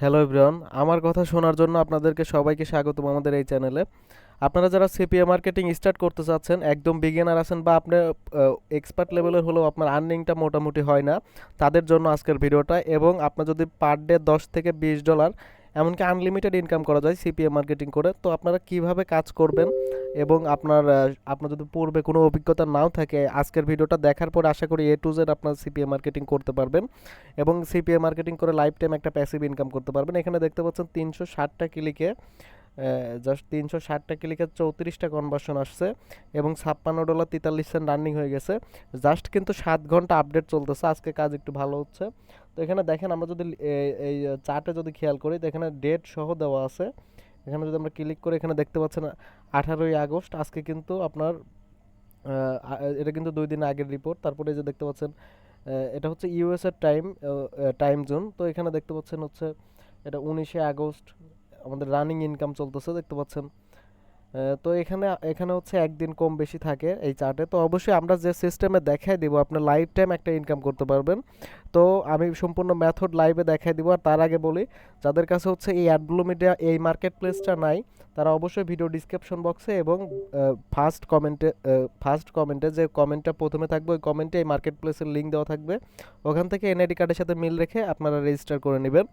Hello everyone আমার কথা শোনার জন্য আপনাদেরকে সবাইকে স্বাগতম আমাদের এই চ্যানেলে। আপনারা যারা সিপিএ মার্কেটিং স্টার্ট করতে চাচ্ছেন, একদম বিগিনার আছেন বা আপনি এক্সপার্ট লেভেলের হলেও আপনার আর্নিংটা মোটামুটি হয় না, তাদের জন্য আজকের ভিডিওটা এবং আপনার যদি পার ডে দশ থেকে বিশ ডলার এমনকি আনলিমিটেড ইনকাম করা যায় সিপিএ মার্কেটিং করে, তো আপনারা কীভাবে কাজ করবেন এবং আপনার আপনার যদি পূর্বে কোনো অভিজ্ঞতা নাও থাকে, আজকের ভিডিওটা দেখার পর আশা করি এ টু জেড আপনার সিপিএ মার্কেটিং করতে পারবেন এবং সিপিএ মার্কেটিং করে লাইফ টাইম একটা প্যাসিভ ইনকাম করতে পারবেন। এখানে দেখতে পাচ্ছেন তিনশো ষাটটা ক্লিকে জাস্ট তিনশো ষাটটা ক্লিকে চৌত্রিশটা কনভার্সন আসছে এবং ছাপ্পান্ন ডলার তেতাল্লিশ সেন্ট রানিং হয়ে গেছে। জাস্ট কিন্তু সাত ঘণ্টা আপডেট চলতেছে, আজকে কাজ একটু ভালো হচ্ছে। তো এখানে দেখেন আমরা যদি এই চার্টে যদি খেয়াল করি, তো এখানে ডেট সহ দেওয়া আছে। এখানে যদি আমরা ক্লিক করে এখানে দেখতে পাচ্ছেন, আঠারোই আগস্ট, আজকে কিন্তু আপনার এটা কিন্তু দুই দিন আগের রিপোর্ট তারপরে যে দেখতে পাচ্ছেন এটা হচ্ছে ইউএস এর টাইম টাইম জোন তো এখানে দেখতে পাচ্ছেন হচ্ছে, এটা উনিশে আগস্ট, আমাদের রানিং ইনকাম চলতেছে, দেখতে পাচ্ছেন। তো এখানে এখানে হচ্ছে একদিন কম বেশি থাকে এই চার্টে তো অবশ্যই আমরা যে সিস্টেমে দেখাই দেবো, আপনার লাইফ টাইম একটা ইনকাম করতে পারবেন। তো আমি সম্পূর্ণ মেথড লাইভে দেখাই দিব আর তার আগে বলি, যাদের কাছে হচ্ছে এই অ্যাডব্লু মিডিয়া এই মার্কেট প্লেসটা নাই, তারা অবশ্যই ভিডিও ডিসক্রিপশন বক্সে এবং ফার্স্ট কমেন্টে ফার্স্ট কমেন্টে যে কমেন্টটা প্রথমে থাকবে, ওই কমেন্টে এই মার্কেট প্লেসের লিঙ্ক দেওয়া থাকবে। ওখান থেকে এনআইডি কার্ডের সাথে মিল রেখে আপনারা রেজিস্টার করে নেবেন।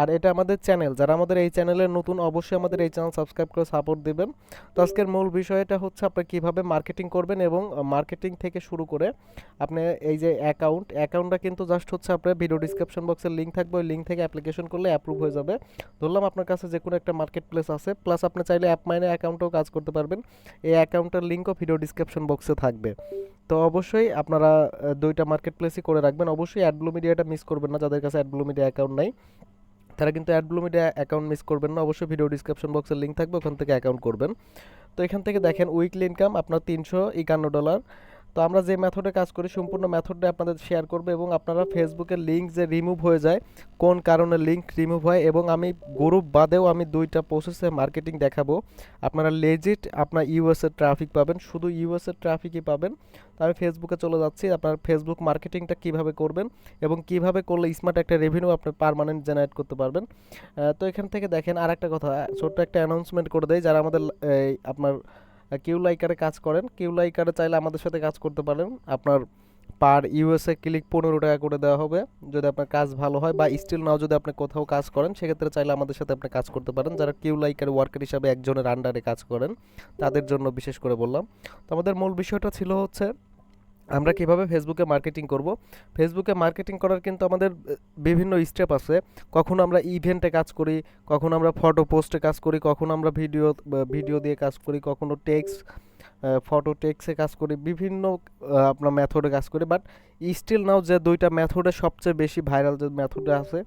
আর এটা আমাদের চ্যানেল যারা আমাদের এই চ্যানেলের নতুন, অবশ্যই আমাদের এই চ্যানেল সাবস্ক্রাইব করে সাপোর্ট দেবেন। তো আজকের মূল বিষয়টা হচ্ছে আপনি কীভাবে মার্কেটিং করবেন এবং মার্কেটিং থেকে শুরু করে আপনি এই যে অ্যাকাউন্ট অ্যাকাউন্টটা কিন্তু জাস্ট হচ্ছে আপনার ভিডিও ডিসক্রিপশন বক্সের লিঙ্ক থাকবে। ওই লিঙ্ক থেকে অ্যাপ্লিকেশন করলে অ্যাপ্রুভ হয়ে যাবে। ধরলাম আপনার কাছে যে কোনো একটা মার্কেট প্লেস আছে। প্লাস আপনি চাইলে অ্যাপ মাইনে অ্যাকাউন্টেও কাজ করতে পারবেন। এই অ্যাকাউন্টের লিঙ্কও ভিডিও ডিসক্রিপশন বক্সে থাকবে। তো অবশ্যই আপনারা দুইটা মার্কেট প্লেসই করে রাখবেন। অবশ্যই অ্যাডব্লু মিডিয়াটা মিস করবেন না। যাদের কাছে অ্যাডব্লু মিডিয়া অ্যাকাউন্ট নাই, তারা কিন্তু অ্যাডব্লু মিডিয়া অ্যাকাউন্ট মিস করবেন না। অবশ্যই ভিডিও ডিসক্রিপশন বক্সের লিঙ্ক থাকবে। ওখান থেকে অ্যাকাউন্ট করবেন। তো এখান থেকে দেখেন উইকলি ইনকাম আপনার তিনশো একান্ন ডলার তো আমরা যে মেথডে কাজ করি, সম্পূর্ণ মেথডটা আপনাদের শেয়ার করব এবং আপনারা ফেসবুকের লিঙ্ক যে রিমুভ হয়ে যায়, কোন কারণে লিঙ্ক রিমুভ হয় এবং আমি গ্রুপ বাদেও আমি দুইটা প্রসেসে মার্কেটিং দেখাবো। আপনারা লেজিট আপনার ইউএসএর ট্রাফিক পাবেন, শুধু ইউএসএর ট্রাফিকই পাবেন। তো আমি ফেসবুকে চলে যাচ্ছি, আপনার ফেসবুক মার্কেটিংটা কীভাবে করবেন এবং কীভাবে করলে স্মার্ট একটা রেভিনিউ আপনি পারমানেন্ট জেনারেট করতে পারবেন। তো এখান থেকে দেখেন আর একটা কথা, ছোট্ট একটা অ্যানাউন্সমেন্ট করে দেয় যারা আমাদের আপনার কিউ লাইকারে কাজ করেন, কিউ লাইকারে চাইলে আমাদের সাথে কাজ করতে পারেন। আপনার পার ইউএসএ ক্লিক পনেরো টাকা করে দেওয়া হবে। যদি আপনার কাজ ভালো হয় বা স্টিল নাও যদি আপনি কোথাও কাজ করেন, সেক্ষেত্রে চাইলে আমাদের সাথে আপনি কাজ করতে পারেন। যারা কিউ লাইকার ওয়ার্কার হিসাবে একজনের আন্ডারে কাজ করেন, তাদের জন্য বিশেষ করে বললাম। তো আমাদের মূল বিষয়টা ছিল হচ্ছে আমরা কীভাবে ফেসবুকে মার্কেটিং করব? ফেসবুকে মার্কেটিং করার কিন্তু আমাদের বিভিন্ন স্টেপ আছে। কখনো আমরা ইভেন্টে কাজ করি, কখনো আমরা ফটো পোস্টে কাজ করি, কখনো আমরা ভিডিও ভিডিও দিয়ে কাজ করি, কখনো টেক্স ফটো টেক্সে কাজ করি, বিভিন্ন আপনার মেথডে কাজ করি বাট স্টিল নাও যে দুইটা মেথডে সবচেয়ে বেশি ভাইরাল যে মেথডে আছে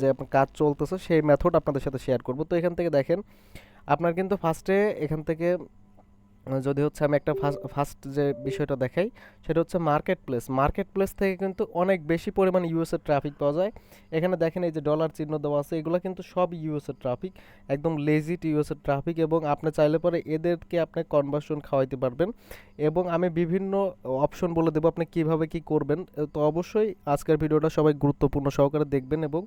যে আপনার কাজ চলতেছে, সেই মেথড আপনাদের সাথে শেয়ার করব। তো এখান থেকে দেখেন, আপনার কিন্তু ফার্স্টে এখান থেকে যদি হচ্ছে আমি একটা ফার্স্ট যে বিষয়টা দেখাই, সেটা হচ্ছে মার্কেট প্লেস মার্কেট প্লেস থেকে কিন্তু অনেক বেশি পরিমাণে ইউএসের ট্রাফিক পাওয়া যায়। এখানে দেখেন এই যে ডলার চিহ্ন দেওয়া আছে, এগুলো কিন্তু সব ইউএসের ট্রাফিক একদম লেজিট ইউএসের ট্রাফিক এবং আপনি চাইলে পরে এদেরকে আপনি কনভার্সন খাওয়াইতে পারবেন। এবং আমি বিভিন্ন অপশন বলে দেবো আপনি কীভাবে কি করবেন। তো অবশ্যই আজকের ভিডিওটা সবাই গুরুত্বপূর্ণ সহকারে দেখবেন এবং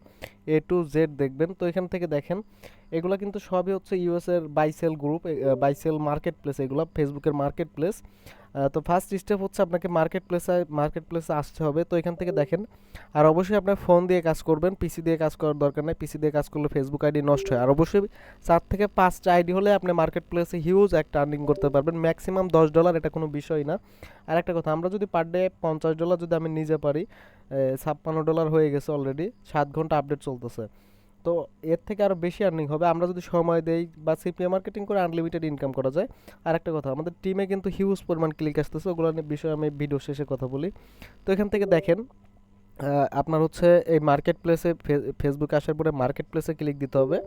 এ টু জেড দেখবেন। তো এখান থেকে দেখেন এগুলো কিন্তু সবই হচ্ছে ইউএসের buy sell group buy sell market place এগুলো ফেসবুকের মার্কেট প্লেস তো ফার্স্ট স্টেপ হচ্ছে আপনাকে মার্কেট প্লেসে মার্কেট প্লেসে আসতে হবে। তো এখান থেকে দেখেন, আর অবশ্যই আপনার ফোন দিয়ে কাজ করবেন পিসি দিয়ে কাজ করার দরকার নেই। পিসি দিয়ে কাজ করলে ফেসবুক আইডি নষ্ট হয়। আর অবশ্যই চার থেকে পাঁচটা আইডি হলে আপনি মার্কেট প্লেসে হিউজ একটা আর্নিং করতে পারবেন। ম্যাক্সিমাম দশ ডলার এটা কোনো বিষয় না। আর একটা কথা, আমরা যদি পার ডে পঞ্চাশ ডলার যদি আমি নিজে পারি ছাপ্পান্ন ডলার হয়ে গেছে অলরেডি সাত ঘণ্টা আপডেট চলতেছে। তো এর থেকে আরও বেশি আর্নিং হবে। আমরা যদি সময় দেই বা সিপিএ মার্কেটিং করে আনলিমিটেড ইনকাম করা যায়। আর একটা কথা, আমাদের টিমে কিন্তু হিউজ পরিমাণ ক্লিক আসতেছে। ওগুলো নিয়ে বিষয়ে আমি ভিডিও শেষে কথা বলি। তো এখান থেকে দেখেন আপনার হচ্ছে এই মার্কেট প্লেসে ফেসবুক আসার পরে মার্কেট প্লেসে ক্লিক দিতে হবে।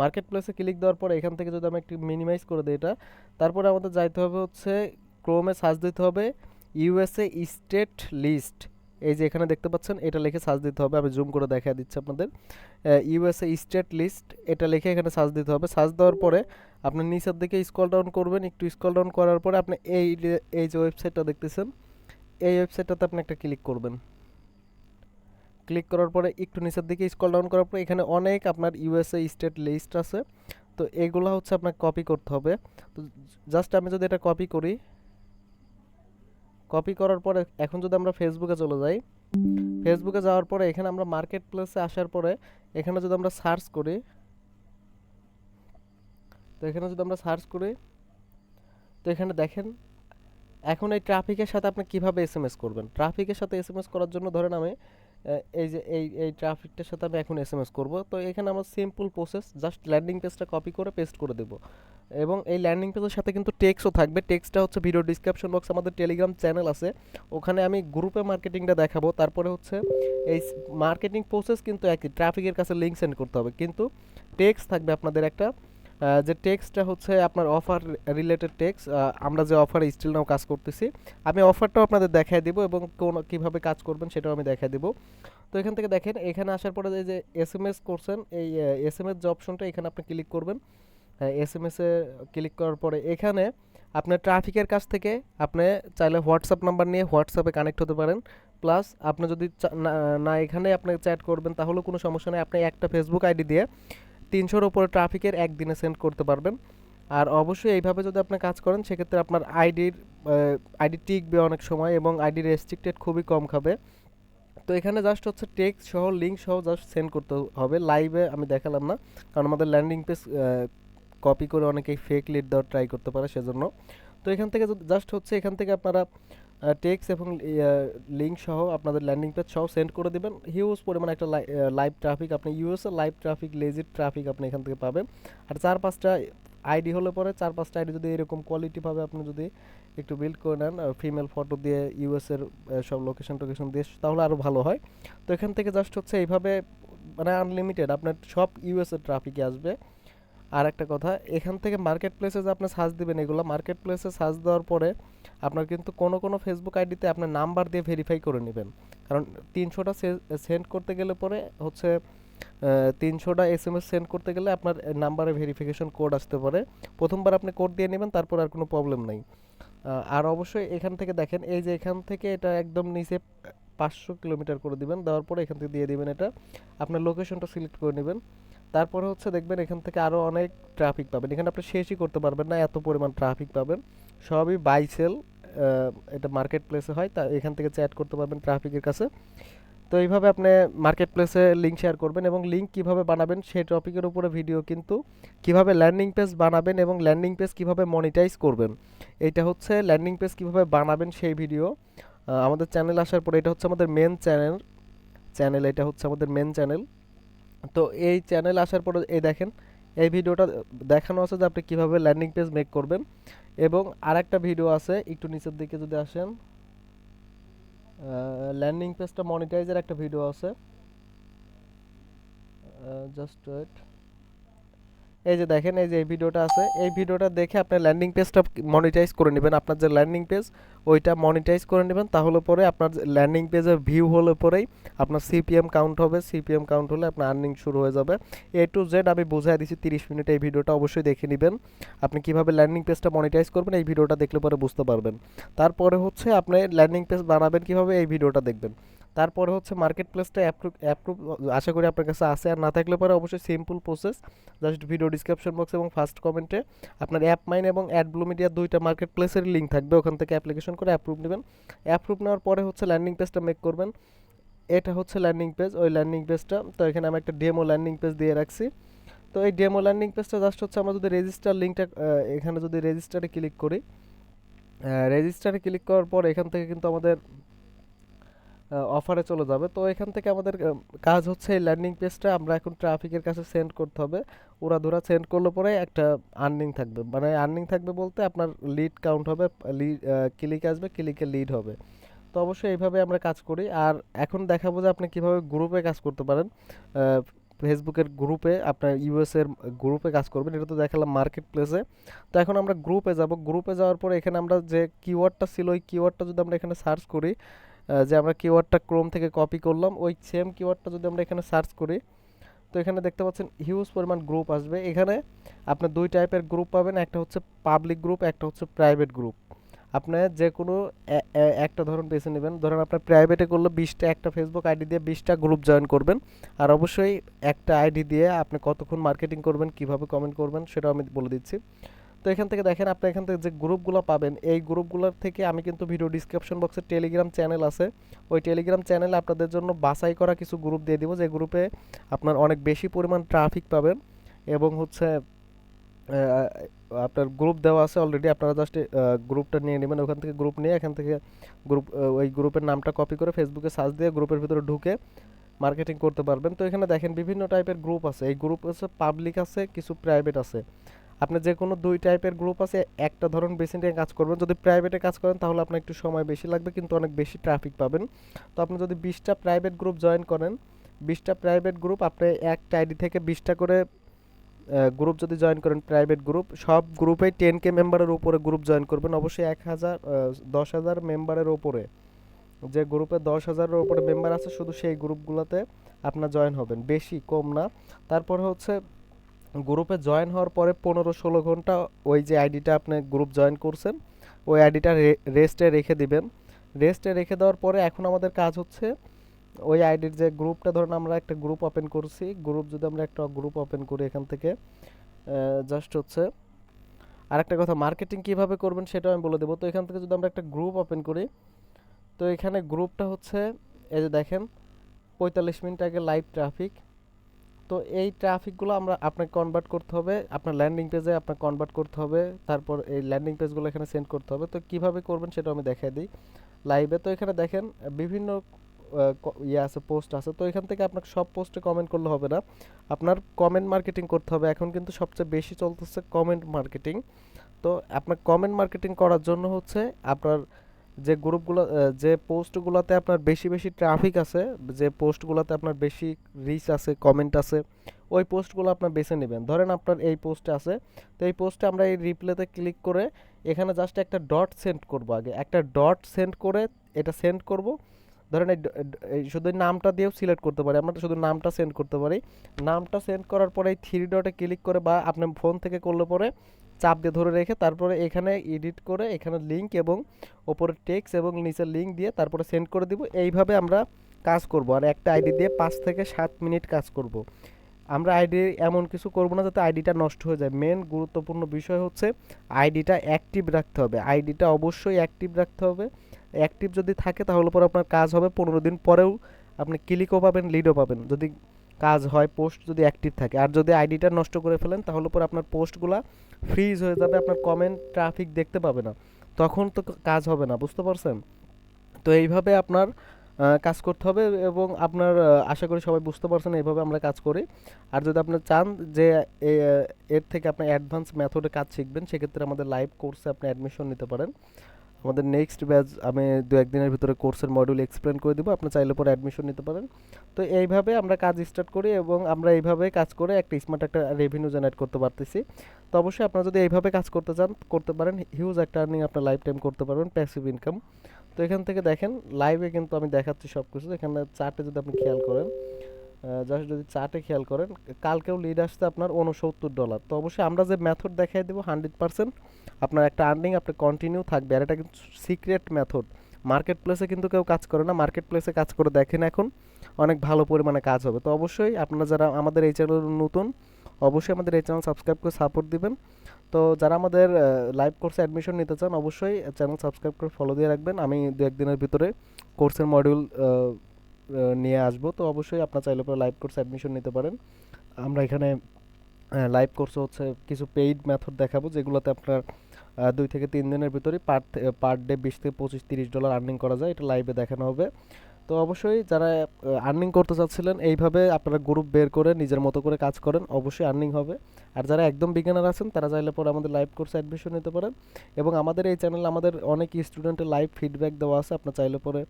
মার্কেট প্লেসে ক্লিক দেওয়ার পরে এখান থেকে যদি আমি একটু মিনিমাইজ করে দিই এটা, তারপরে আমাদের যাইতে হবে হচ্ছে ক্রোমে সার্চ দিতে হবে। ইউএসএ স্টেট লিস্ট এই যে এখানে দেখতে পাচ্ছেন, এটা লিখে সার্চ দিতে হবে। আমি জুম করে দেখা দিচ্ছি আপনাদের। ইউএসএ স্টেট লিস্ট এটা লিখে এখানে সার্চ দিতে হবে। সার্চ দেওয়ার পরে আপনি নিচের দিকে স্ক্রল ডাউন করবেন। একটু স্ক্রল ডাউন করার পরে আপনি এই এই যে ওয়েবসাইটটা দেখতেছেন, এই ওয়েবসাইটটাতে আপনি একটা ক্লিক করবেন। ক্লিক করার পরে একটু নিচের দিকে স্ক্রল ডাউন করার পরে এখানে অনেক আপনার ইউএসএ স্টেট লিস্ট আছে। তো এগুলো হচ্ছে আপনাকে কপি করতে হবে। তো জাস্ট আমি যদি এটা কপি করি কপি করার পরে এখন যদি আমরা ফেসবুকে চলে যাই ফেসবুকে যাওয়ার পরে এখানে আমরা মার্কেট প্লেসে আসার পরে এখানে যদি আমরা সার্চ করি, তো এখানে যদি আমরা সার্চ করি, তো এখানে দেখেন, এখন এই ট্রাফিকের সাথে আপনি কীভাবে এস করবেন? ট্রাফিকের সাথে এস এম এস করার জন্য ধরেন আমি এই যে, এই এই ট্রাফিকটার সাথে আমি এখন এস এম এস করব। তো এখানে আমার সিম্পল প্রসেস জাস্ট ল্যান্ডিং পেজটা কপি করে পেস্ট করে দেব। এবং এই ল্যান্ডিং পেজের সাথে কিন্তু টেক্সটও থাকবে। টেক্সটটা হচ্ছে ভিডিও ডিসক্রিপশন বক্স আমাদের টেলিগ্রাম চ্যানেল আছে। ওখানে আমি গ্রুপে মার্কেটিংটা দেখাবো। তারপরে হচ্ছে এই মার্কেটিং প্রসেস কিন্তু একই। ট্রাফিকের কাছে লিঙ্ক সেন্ড করতে হবে। কিন্তু টেক্সট থাকবে আপনাদের একটা যে টেক্সটটা হচ্ছে আপনার অফার রিলেটেড টেক্সট আমরা যে অফারে স্টিল নাও কাজ করতেছি, আমি অফারটাও আপনাদের দেখাই দিব এবং কোন, কীভাবে কাজ করবেন সেটাও আমি দেখাই দিব। তো এখান থেকে দেখেন, এখানে আসার পরে যে এস এম এস করছেন, এই এস এম এস যে অপশনটা এখানে আপনি ক্লিক করবেন। এস এম এসে ক্লিক করার পরে এখানে আপনার ট্রাফিকের কাছ থেকে আপনি চাইলে হোয়াটসঅ্যাপ নাম্বার নিয়ে হোয়াটসঅ্যাপে কানেক্ট হতে পারেন। প্লাস আপনি যদি না এখানে আপনি চ্যাট করবেন তাহলেও কোনো সমস্যা নেই। আপনি একটা ফেসবুক আইডি দিয়ে তিনশোর ওপরে ট্রাফিকের একদিনে সেন্ড করতে পারবেন। আর অবশ্যই এইভাবে যদি আপনি কাজ করেন, সেক্ষেত্রে আপনার আইডির আইডি টিকবে অনেক সময় এবং আইডি রেস্ট্রিক্টেড খুবই কম খাবে। তো এখানে জাস্ট হচ্ছে টেক্সট সহ লিঙ্ক সহ জাস্ট সেন্ড করতে হবে। লাইভে আমি দেখালাম না, কারণ আমাদের ল্যান্ডিং পেজ কপি করে অনেকেই ফেক লিড দেওয়ার ট্রাই করতে পারে সেজন্য। তো এখান থেকে জাস্ট হচ্ছে এখান থেকে আপনারা টেক্স এবং লিঙ্ক সহ আপনাদের ল্যান্ডিং পেজ সহ সেন্ড করে দেবেন। হিউজ পরিমাণে একটা লাইভ ট্রাফিক আপনি USA live traffic legit traffic আপনি এখান থেকে পাবেন। আর চার পাঁচটা আইডি হলে পরে চার পাঁচটা আইডি যদি এরকম কোয়ালিটিভাবে আপনি যদি একটু বিল্ড করে নেন ফিমেল ফটো দিয়ে ইউএসের সব লোকেশন টোকেশন দিয়ে, তাহলে আরও ভালো হয়। তো এখান থেকে জাস্ট হচ্ছে এইভাবে মানে আনলিমিটেড আপনার সব ইউএসের ট্রাফিকে আসবে। আর একটা কথা, এখান থেকে মার্কেট প্লেসে যে আপনি সার্চ দিবেন এগুলো মার্কেট প্লেসে সার্চ দেওয়ার পরে আপনার কিন্তু কোনো কোনো ফেসবুক আইডিতে আপনার নাম্বার দিয়ে ভেরিফাই করে নেবেন। কারণ তিনশোটা সেন্ড করতে গেলে পরে হচ্ছে তিনশোটা এস এম এস সেন্ড করতে গেলে আপনার নাম্বারে ভেরিফিকেশন কোড আসতে পারে। প্রথমবার আপনি কোড দিয়ে নেবেন, তারপর আর কোনো প্রবলেম নাই। আর অবশ্যই এখান থেকে দেখেন, এই যে এখান থেকে এটা একদম নিচে পাঁচশো কিলোমিটার করে দিবেন, দেওয়ার পরে এখান থেকে দিয়ে দিবেন এটা। আপনার লোকেশনটা সিলেক্ট করে নেবেন। তারপরে হচ্ছে দেখবেন এখান থেকে আরও অনেক ট্রাফিক পাবেন। এখানে আপনি শেষই করতে পারবেন না, এত পরিমাণ ট্রাফিক পাবেন। সবই বাই সেল এটা মার্কেট প্লেসে হয়, তা এখান থেকে চ্যাট করতে পারবেন ট্রাফিকের কাছে। তো এইভাবে আপনি মার্কেট প্লেসে লিঙ্ক শেয়ার করবেন এবং লিঙ্ক কীভাবে বানাবেন সেই টপিকের উপরে ভিডিও কিন্তু কীভাবে ল্যান্ডিং পেজ বানাবেন এবং ল্যান্ডিং পেজ কীভাবে মনিটাইজ করবেন, এটা হচ্ছে ল্যান্ডিং পেজ কীভাবে বানাবেন সেই ভিডিও আমাদের চ্যানেল আসার পরে এটা হচ্ছে আমাদের মেন চ্যানেল চ্যানেল এটা হচ্ছে আমাদের মেন চ্যানেল তো এই চ্যানেল আসার পরে এই দেখেন, এই ভিডিওটা দেখানো আছে যে আপনি কীভাবে ল্যান্ডিং পেজ মেক করবেন এবং আরেকটা ভিডিও আছে, একটু নিচের দিকে যদি আসেন ল্যান্ডিং পেজটা মনিটাইজের একটা ভিডিও আছে। জাস্ট ওয়েট এই যে দেখেন, এই যে এই ভিডিওটা আছে। এই ভিডিওটা দেখে আপনি ল্যান্ডিং পেজটা মনিটাইজ করে নেবেন। আপনার যে ল্যান্ডিং পেজ ওইটা মনিটাইজ করে নেবেন। তাহলে পরে আপনার ল্যান্ডিং পেজের ভিউ হলে পরেই আপনার সিপিএম কাউন্ট হবে। সিপিএম কাউন্ট হলে আপনার আর্নিং শুরু হয়ে যাবে। এ টু জেড আমি বুঝাই দিচ্ছি তিরিশ মিনিটে এই ভিডিওটা অবশ্যই দেখে নেবেন। আপনি কীভাবে ল্যান্ডিং পেজটা মনিটাইজ করবেন, এই ভিডিওটা দেখলে পরে বুঝতে পারবেন। তারপরে হচ্ছে আপনি ল্যান্ডিং পেজ বানাবেন কীভাবে, এই ভিডিওটা দেখবেন। তারপরে হচ্ছে মার্কেট প্লেসটা অ্যাপ্রুভ অ্যাপ্রুভ আশা করি আপনার কাছে আছে। আর না থাকলে পরে অবশ্যই simple process just video description box এবং ফার্স্ট কমেন্টে আপনার অ্যাপ মাইন এবং অ্যাড ব্লু মিডিয়ার দুইটা মার্কেট প্লেসের লিঙ্ক থাকবে। ওখান থেকে অ্যাপ্লিকেশন করে অ্যাপ্রুভ নেবেন। অ্যাপ্রুভ নেওয়ার পরে হচ্ছে ল্যান্ডিং পেজটা মেক করবেন। এটা হচ্ছে ল্যান্ডিং পেজ ওই ল্যান্ডিং পেজটা তো এখানে আমি একটা ডেমো ল্যান্ডিং পেজ দিয়ে রাখছি। তো এই ডেমো ল্যান্ডিং পেজটা জাস্ট হচ্ছে আমরা যদি রেজিস্টার লিঙ্কটা এখানে যদি রেজিস্টারে ক্লিক করি রেজিস্টারে ক্লিক করার পর এখান থেকে কিন্তু আমাদের অফারে চলে যাবে। তো এখান থেকে আমাদের কাজ হচ্ছে এই ল্যান্ডিং পেজটা আমরা এখন ট্রাফিকের কাছে সেন্ড করতে হবে। ওরা ধরা সেন্ড করলে পরে একটা আর্নিং থাকবে। মানে আর্নিং থাকবে বলতে আপনার লিড কাউন্ট হবে ক্লিক আসবে ক্লিকে লিড হবে। তো অবশ্যই এইভাবে আমরা কাজ করি। আর এখন দেখাবো যে আপনি কীভাবে গ্রুপে কাজ করতে পারেন। ফেসবুকের গ্রুপে আপনার ইউএস এর গ্রুপে কাজ করবেন। এটা তো দেখালাম মার্কেট প্লেসে তো এখন আমরা গ্রুপে যাব। গ্রুপে যাওয়ার পরে এখানে আমরা যে কিওয়ার্ডটা ছিল, ওই কিওয়ার্ডটা যদি আমরা এখানে সার্চ করি যে আমরা কিওয়ার্ডটা ক্রোম থেকে কপি করলাম, ওই সেম কিওয়ার্ডটা যদি আমরা এখানে সার্চ করি, তো এখানে দেখতে পাচ্ছেন হিউজ পরিমাণ গ্রুপ আসবে। এখানে আপনি দুই টাইপের গ্রুপ পাবেন, একটা হচ্ছে পাবলিক গ্রুপ একটা হচ্ছে প্রাইভেট গ্রুপ আপনি যে কোনো একটা ধরন বেছে নেবেন। ধরেন আপনার প্রাইভেটে করলে বিশটা, একটা ফেসবুক আইডি দিয়ে বিশটা গ্রুপ জয়েন করবেন। আর অবশ্যই একটা আইডি দিয়ে আপনি কতক্ষণ মার্কেটিং করবেন, কীভাবে কমেন্ট করবেন, সেটাও আমি বলে দিচ্ছি। তো এখান থেকে দেখেন আপনি এখান থেকে যে গ্রুপগুলো পাবেন, এই গ্রুপগুলোর থেকে আমি কিন্তু ভিডিও ডিসক্রিপশন বক্সে টেলিগ্রাম চ্যানেল আছে। ওই টেলিগ্রাম চ্যানেলে আপনাদের জন্য বাছাই করা কিছু গ্রুপ দিয়ে দিব, যে গ্রুপে আপনার অনেক বেশি পরিমাণ ট্রাফিক পাবেন এবং হচ্ছে আপনার গ্রুপ দেওয়া আছে অলরেডি আপনারা জাস্ট গ্রুপটা নিয়ে নেবেন, ওখান থেকে গ্রুপ নিয়ে এখান থেকে গ্রুপ ওই গ্রুপের নামটা কপি করে ফেসবুকে সার্চ দিয়ে গ্রুপের ভিতরে ঢুকে মার্কেটিং করতে পারবেন। তো এখানে দেখেন বিভিন্ন টাইপের গ্রুপ আছে, এই গ্রুপ আছে পাবলিক আছে, কিছু প্রাইভেট আছে। আপনি যে কোনো দুই টাইপের গ্রুপ আছে, একটা ধরন বেছে কাজ করবেন। যদি প্রাইভেটে কাজ করেন, তাহলে আপনার একটু সময় বেশি লাগবে, কিন্তু অনেক বেশি ট্রাফিক পাবেন। তো আপনি যদি বিশটা প্রাইভেট গ্রুপ জয়েন করেন, বিশটা প্রাইভেট গ্রুপ আপনি একটা আইডি থেকে বিশটা করে গ্রুপ যদি জয়েন করেন প্রাইভেট গ্রুপ সব গ্রুপেই টেন কে মেম্বারের উপরে গ্রুপ জয়েন করবেন। অবশ্যই এক হাজার দশ হাজার মেম্বারের ওপরে যে গ্রুপে দশ হাজারের উপরে মেম্বার আছে, শুধু সেই গ্রুপগুলোতে আপনার জয়েন হবেন। বেশি, কম না। তারপর হচ্ছে গ্রুপে জয়েন হওয়ার পরে পনেরো ষোলো ঘণ্টা ওই যে আইডিটা আপনি গ্রুপ জয়েন করছেন, ওই আইডিটা রেস্টে রেখে দিবেন। রেস্টে রেখে দেওয়ার পরে এখন আমাদের কাজ হচ্ছে, ওই আইডির যে গ্রুপটা ধরুন আমরা একটা গ্রুপ ওপেন করছি, গ্রুপ যদি আমরা একটা গ্রুপ ওপেন করি এখান থেকে জাস্ট হচ্ছে আর একটা কথা, মার্কেটিং কীভাবে করবেন সেটাও আমি বলে দেবো। তো এখান থেকে যদি আমরা একটা গ্রুপ ওপেন করি, তো এখানে গ্রুপটা হচ্ছে, এই যে দেখেন, পঁয়তাল্লিশ মিনিট আগে লাইভ ট্রাফিক তো এই ট্রাফিকগুলো আমরা আপনাকে কনভার্ট করতে হবে, আপনার ল্যান্ডিং পেজে আপনাকে কনভার্ট করতে হবে, তারপর এই ল্যান্ডিং পেজগুলো এখানে সেন্ড করতে হবে। তো কীভাবে করবেন সেটা আমি দেখাই দিই। লাইভে তো এখানে দেখেন, বিভিন্ন ইয়ে আছে পোস্ট আছে। তো এখান থেকে আপনাকে সব পোস্টে কমেন্ট করলে হবে না। আপনার কমেন্ট মার্কেটিং করতে হবে। এখন কিন্তু সবচেয়ে বেশি চলতেছে কমেন্ট মার্কেটিং তো আপনার কমেন্ট মার্কেটিং করার জন্য হচ্ছে আপনার যে গ্রুপগুলো যে পোস্টগুলোতে আপনার বেশি বেশি ট্রাফিক আছে, যে পোস্টগুলোতে আপনার বেশি রিচ আছে কমেন্ট আছে, ওই পোস্টগুলো আপনার বেছে নেবেন। ধরেন আপনার এই পোস্টে আছে, তো এই পোস্টে আমরা এই রিপ্লেতে ক্লিক করে এখানে জাস্ট একটা ডট সেন্ড করব আগে। একটা ডট সেন্ড করে এটা সেন্ড করব। ধরেন এই শুধু নামটা দিয়েও সিলেক্ট করতে পারি, আমরা শুধু নামটা সেন্ড করতে পারি। নামটা সেন্ড করার পরে এই থ্রি ডটে ক্লিক করে বা আপনি ফোন থেকে করলে পরে চাপ দিয়ে ধরে রেখে তারপরে এখানে এডিট করে এখানে লিঙ্ক এবং ওপরে টেক্স এবং নিচে লিঙ্ক দিয়ে তারপরে সেন্ড করে দিব। এইভাবে আমরা কাজ করব আর একটা আইডি দিয়ে পাঁচ থেকে সাত মিনিট কাজ করব। আমরা আইডি এমন কিছু করব না যাতে আইডিটা নষ্ট হয়ে যায়। মেন গুরুত্বপূর্ণ বিষয় হচ্ছে আইডিটা অ্যাক্টিভ রাখতে হবে। আইডিটা অবশ্যই অ্যাক্টিভ রাখতে হবে। অ্যাক্টিভ যদি থাকে তাহলে পরে আপনার কাজ হবে, পনেরো দিন পরেও আপনি ক্লিকও পাবেন লিডও পাবেন। যদি কাজ হয়, পোস্ট যদি অ্যাক্টিভ থাকে। আর যদি আইডিটা নষ্ট করে ফেলেন, তাহলে পরে আপনার পোস্টগুলা ফ্রিজ হয়ে যাবে, আপনার কমেন্ট ট্রাফিক দেখতে পাবে না। তখন তো কাজ হবে না, বুঝতে পারছেন? তো এইভাবে আপনার কাজ করতে হবে এবং আপনার আশা করি সবাই বুঝতে পারছেন, এইভাবে আমরা কাজ করি। আর যদি আপনি চান যে এর থেকে আপনি অ্যাডভান্স মেথডে কাজ শিখবেন, সেক্ষেত্রে আমাদের লাইভ কোর্সে আপনি অ্যাডমিশন নিতে পারেন। আমাদের নেক্সট ব্যাচ আমি দু একদিনের ভিতরে কোর্সের মডিউল এক্সপ্লেন করে দিব, আপনি চাইলে পরে অ্যাডমিশন নিতে পারেন। তো এইভাবে আমরা কাজ স্টার্ট করি এবং আমরা এইভাবে কাজ করে একটা স্মার্ট একটা রেভিনিউ জেনারেট করতে পারতেছি। তো অবশ্যই আপনারা যদি এইভাবে কাজ করতে চান, করতে পারেন হিউজ একটা আর্নিং আপনার লাইফ টাইম করতে পারবেন প্যাসিভ ইনকাম তো এখান থেকে দেখেন লাইভে কিন্তু আমি দেখাচ্ছি সব কিছু এখানে চার্টে যদি আপনি খেয়াল করেন জাস্ট যদি চার্টে খেয়াল করেন, কালকেও লিড আসছে আপনার উনসত্তর ডলার তো অবশ্যই আমরা যে মেথড দেখাই দেবো হান্ড্রেড পার্সেন্ট আপনার একটা আর্নিং আপনার কন্টিনিউ থাকবে। আর এটা কিন্তু সিক্রেট মেথড মার্কেট প্লেসে কিন্তু কেউ কাজ করে না মার্কেট প্লেসে কাজ করে দেখেন এখন অনেক ভালো পরিমাণে কাজ হবে। তো অবশ্যই আপনারা যারা আমাদের এই চ্যানেল নতুন, অবশ্যই আমাদের এই চ্যানেল সাবস্ক্রাইব করে সাপোর্ট দিবেন। তো যারা আমাদের লাইভ কোর্সে অ্যাডমিশন নিতে চান, অবশ্যই চ্যানেল সাবস্ক্রাইব করে ফলো দিয়ে রাখবেন। আমি দু একদিনের ভিতরে কোর্সের মডিউল নিয়ে আসব। তো অবশ্যই আপনার চাইলে পরে লাইভ কোর্স অ্যাডমিশন নিতে পারেন। আমরা এখানে লাইভ কোর্স হচ্ছে কিছু পেইড মেথড দেখাবো, যেগুলোতে আপনার দুই থেকে তিন দিনের ভিতরে পার পার ডে বিশ থেকে পঁচিশ তিরিশ ডলার আর্নিং করা যায়। এটা লাইভে দেখানো হবে। তো অবশ্যই যারা আর্নিং করতে চাচ্ছিলেন, এইভাবে আপনারা গ্রুপ বের করে নিজের মতো করে কাজ করেন, অবশ্যই আর্নিং হবে। আর যারা একদম বিজ্ঞানার আছেন, তারা চাইলে পরে আমাদের লাইভ কোর্সে অ্যাডমিশন নিতে পারেন। এবং আমাদের এই চ্যানেলে আমাদের অনেক স্টুডেন্টের লাইভ ফিডব্যাক দেওয়া আছে, আপনার চাইলে পরে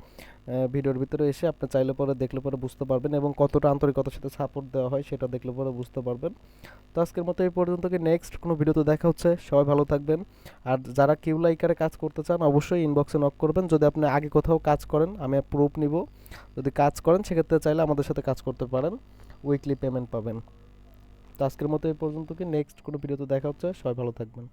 ভিডিওর ভিতরে এসে আপনি চাইলে পরে দেখলে পরে বুঝতে পারবেন এবং কতটা আন্তরিকতার সাথে সাপোর্ট দেওয়া হয় সেটা দেখলে পরে বুঝতে পারবেন। তো আজকের মতো এই পর্যন্ত কি নেক্সট কোনো ভিডিওতে দেখা হচ্ছে, সবাই ভালো থাকবেন। আর যারা কিউ লাইকারে কাজ করতে চান, অবশ্যই ইনবক্সে নক করবেন। যদি আপনি আগে কোথাও কাজ করেন, আমি প্রুফ নিব। যদি কাজ করেন, সেক্ষেত্রে চাইলে আমাদের সাথে কাজ করতে পারেন। উইকলি পেমেন্ট পাবেন। তো আজকের মতো এই পর্যন্ত কি? নেক্সট কোনো ভিডিওতে দেখা হচ্ছে। সবাই ভালো থাকবেন।